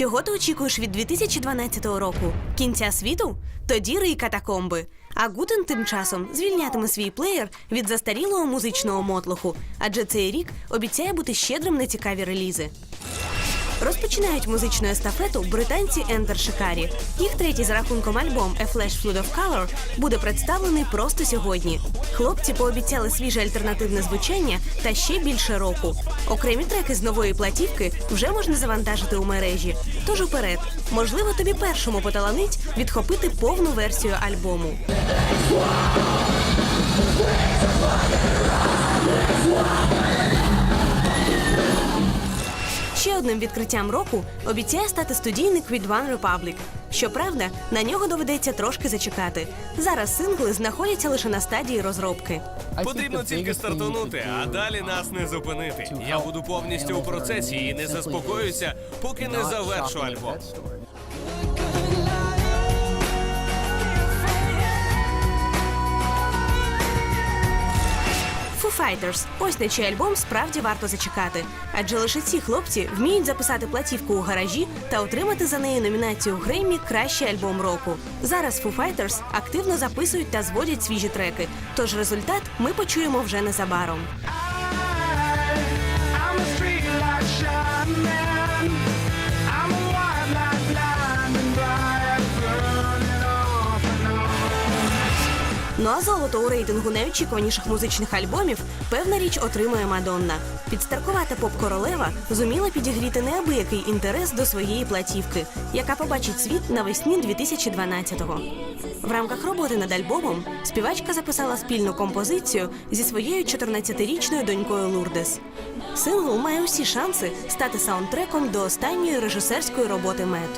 Чого ти очікуєш від 2012 року? Кінця світу? Тоді рий катакомби. А Гутен тим часом звільнятиме свій плеєр від застарілого музичного мотлоху, адже цей рік обіцяє бути щедрим на цікаві релізи. Розпочинають музичну естафету британці Enter Shikari. Їх третій за рахунком альбом A Flash Flood of Color буде представлений просто сьогодні. Хлопці пообіцяли свіже альтернативне звучання та ще більше року. Окремі треки з нової платівки вже можна завантажити у мережі. Тож уперед, можливо, тобі першому поталанить відхопити повну версію альбому. Ще одним відкриттям року обіцяє стати студійник від One Republic. Щоправда, на нього доведеться трошки зачекати. Зараз сингли знаходяться лише на стадії розробки. Потрібно тільки стартанути, а далі нас не зупинити. Я буду повністю у процесі і не заспокоюся, поки не завершу альбом. Foo Fighters – ось на чий альбом справді варто зачекати. Адже лише ці хлопці вміють записати платівку у гаражі та отримати за неї номінацію Греммі Кращий альбом року. Зараз Foo Fighters активно записують та зводять свіжі треки. Тож результат ми почуємо вже незабаром. Ну а золото у рейтингу найочікуваніших музичних альбомів певна річ отримує Мадонна. Підстаркувата поп-королева зуміла підігріти неабиякий інтерес до своєї платівки, яка побачить світ навесні 2012-го. В рамках роботи над альбомом співачка записала спільну композицію зі своєю 14-річною донькою Лурдес. Сингл має усі шанси стати саундтреком до останньої режисерської роботи Мед.